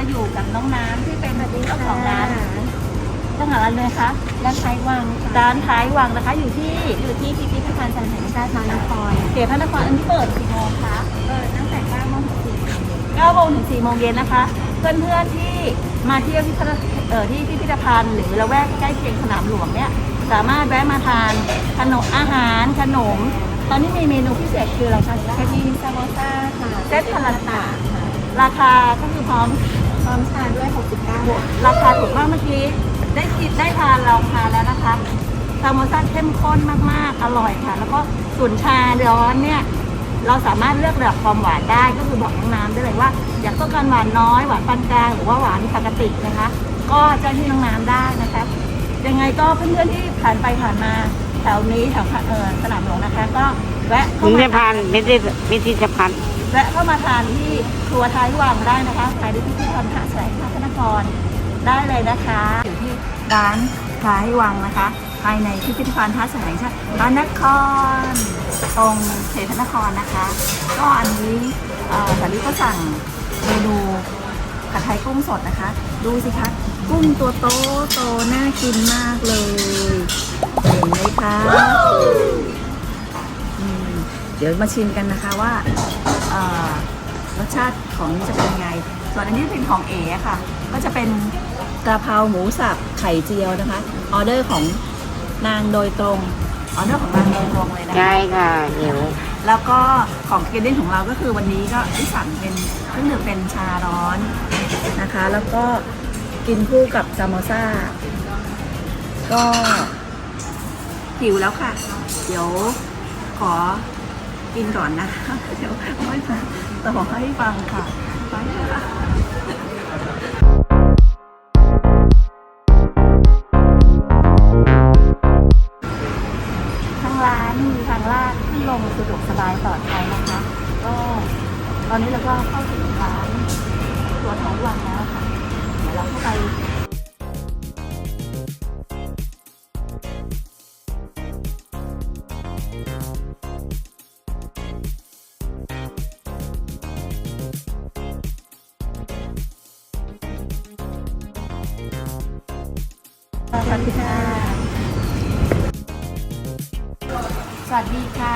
าอยู่กับน้องน้ำที่เป็นเจ้าของร้านตั้งแต่ร้านเลยคะร้านท้ายวังร้านท้ายวังนะคะ อยู่ที่อยู่ที่พิพิธภัณฑ์สถานแห่งชาติพระนครเขตพระนครอันนี้เปิดกี่โมงคะเปิดตั้งแต่9โมงถึง9โมงถึง4โมงเย็นนะคะ เพื่อนๆที่มาเที่ยวที่ที่พิพิธภัณฑ์ หรือละแวกใกล้เคียงสนามหลวงเนี่ยสามารถแวะมาทานขนมอาหารขนม ตอนนี้มีเมนูพิเศษคืออะไรคะแคทีซามอซ่าค่ะเซตพาราตาราคาก็คือพร้อม อมชาด้วย 69 บาท ราคาถูกมากเมื่อกี้ ได้กินได้ทานเราทานแล้วนะคะซามโมซ่าเข้มข้นมากๆ อร่อยค่ะ แล้วก็ส่วนชาร้อนเนี่ย เราสามารถเลือกระดับความหวานได้ ก็คือบอกน้องน้ำได้เลยว่า อยากต้องการหวานน้อย หวานปานกลาง หรือว่าหวานปกตินะคะ ก็จ้งที่น้องน้ำได้นะคะยังไงก็เพื่อนๆที่ผ่านไปผ่านมาแถวนี้แถวสนามหลวงนะคะ ก็แวะเข้าพิธมาภัณฑ์พิพิธภัณฑ์ แวะเข้ามาทานที่ครัวท้ายวังได้นะคะขายที่พิพิธภัณฑ์หาแสงพระนครได้เลยนะคะอยู่ที่ร้านท้ายวังนะคะ ภายในพิพิธภัณฑ์ท่าแสงชาติพระนครตรงเขตพระนครนะคะ ก็อันนี้สาลีก็สั่งเมนูผัดไทยกุ้งสดนะคะ ดูสิคะกุ้งตัวโตโตน่ากินมากเลยเห็นไหมคะเดี๋ยวมาชิมกันนะคะว่า รสชาติของนี้จะเป็นยังไง ส่วนอันนี้เป็นของเอ๋ค่ะ ก็จะเป็นกระเพราหมูสับไข่เจียวนะคะ ออเดอร์ของนางโดยตรง ออเดอร์ของนางโดยตรงเลยนะคะใช่ค่ะหิวแล้วก็ของกินเล่นของเราก็คือวันนี้ก็ที่สั่งเป็นเครื่องดื่มเป็นชาร้อนนะคะ แล้วก็กินคู่กับซามโมซ่า ก็หิวแล้วค่ะ เดี๋ยวขอ กินก่อนนะคะเดี๋ยวไม่มาต่อให้ฟังค่ะ ไปค่ะทางร้านมีทางลาดขึ้นลงสะดวกสบายปลอดภัยนะคะ ก็ตอนนี้เราก็เข้าถึงร้าน สวัสดีค่ะ สวัสดีค่ะ